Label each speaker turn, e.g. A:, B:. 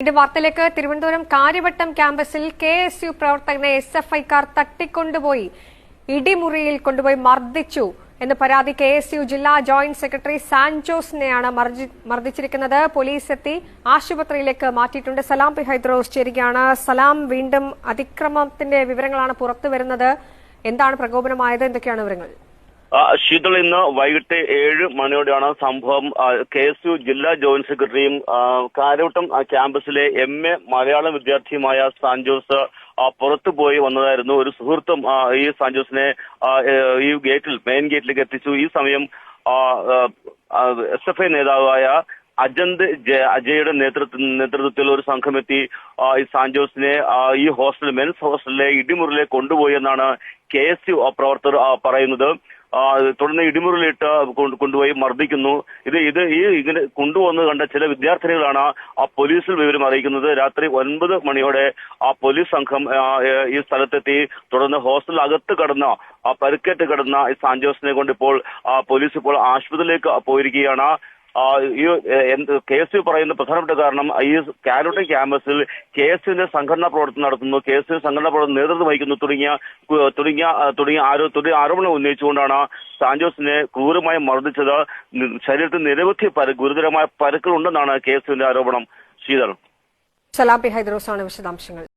A: ഇതിന്റെ വാർത്തയിലേക്ക് തിരുവനന്തപുരം കാര്യവട്ടം ക്യാമ്പസിൽ കെ എസ് യു പ്രവർത്തകനെ എസ് എഫ് ഐക്കാർ തട്ടിക്കൊണ്ടുപോയി ഇടിമുറിയിൽ കൊണ്ടുപോയി മർദ്ദിച്ചു എന്ന് പരാതി കെ എസ് യു ജില്ലാ ജോയിന്റ് സെക്രട്ടറി സാൻജോസിനെയാണ് മർദ്ദിച്ചിരിക്കുന്നത്. പോലീസ് എത്തി ആശുപത്രിയിലേക്ക് മാറ്റിയിട്ടുണ്ട്. സലാം പി ഹൈദ്രോസ് ചേരുകയാണ്. സലാം വീണ്ടും അതിക്രമത്തിന്റെ വിവരങ്ങളാണ് പുറത്തുവരുന്നത്. എന്താണ് പ്രകോപനമായത്? എന്തൊക്കെയാണ് വിവരങ്ങൾ?
B: ശീതൾ ഇന്ന് വൈകിട്ട് ഏഴ് മണിയോടെയാണ് സംഭവം. കെ എസ് യു ജില്ലാ ജോയിന്റ് സെക്രട്ടറിയും കാരോട്ടം ക്യാമ്പസിലെ എം എ മലയാളം വിദ്യാർത്ഥിയുമായ സാൻജോസ് പുറത്തു പോയി വന്നതായിരുന്നു. ഒരു സുഹൃത്തും ഈ സാൻജോസിനെ ഈ ഗേറ്റിൽ മെയിൻ ഗേറ്റിലേക്ക് എത്തിച്ചു. ഈ സമയം എസ് എഫ് ഐ നേതാവായ അജന്ത് അജയുടെ നേതൃത്വ നേതൃത്വത്തിൽ ഒരു സംഘമെത്തി ഈ സാൻജോസിനെ ഈ ഹോസ്റ്റൽ മെൻസ് ഹോസ്റ്റലിലെ ഇടിമുറിലെ കൊണ്ടുപോയി എന്നാണ് കെ എസ് യു പ്രവർത്തകർ പറയുന്നത്. തുടർന്ന് ഇടിമുറിലിട്ട് കൊണ്ടുപോയി മർദ്ദിക്കുന്നു. ഇത് ഇത് ഈ ഇങ്ങനെ കൊണ്ടുവന്ന് കണ്ട ചില വിദ്യാർത്ഥിനികളാണ് ആ പോലീസിൽ വിവരം അറിയിക്കുന്നത്. രാത്രി ഒൻപത് മണിയോടെ ആ പോലീസ് സംഘം ഈ സ്ഥലത്തെത്തി. തുടർന്ന് ഹോസ്റ്റൽ അകത്ത് കടന്ന ആ പരുക്കേറ്റ് കടന്ന ഈ സാൻജോസിനെ കൊണ്ട് ഇപ്പോൾ പോലീസ് ഇപ്പോൾ ആശുപത്രിയിലേക്ക് പോയിരിക്കുകയാണ്. ഈ കെ എസ് യു പറയുന്ന പ്രധാനപ്പെട്ട കാരണം ഈ കാരോട്ടൻ ക്യാമ്പസിൽ കെ എസ് യുവിന്റെ സംഘടനാ പ്രവർത്തനം നടത്തുന്നു കെ എസ് യു സംഘടനാ പ്രവർത്തനം നേതൃത്വം വഹിക്കുന്നു തുടങ്ങിയ തുടങ്ങിയ തുടങ്ങിയ ആരോ തുടങ്ങിയ ആരോപണം ഉന്നയിച്ചുകൊണ്ടാണ് സാൻജോസിനെ ക്രൂരമായി മർദ്ദിച്ചത്. ശരീരത്തിൽ നിരവധി ഗുരുതരമായ പരുക്കൾ ഉണ്ടെന്നാണ് കെ എസ് യുവിന്റെ ആരോപണം. ശീതൾ
A: സലാം പി ഹൈദ്രോസ് വിശദാംശങ്ങൾ.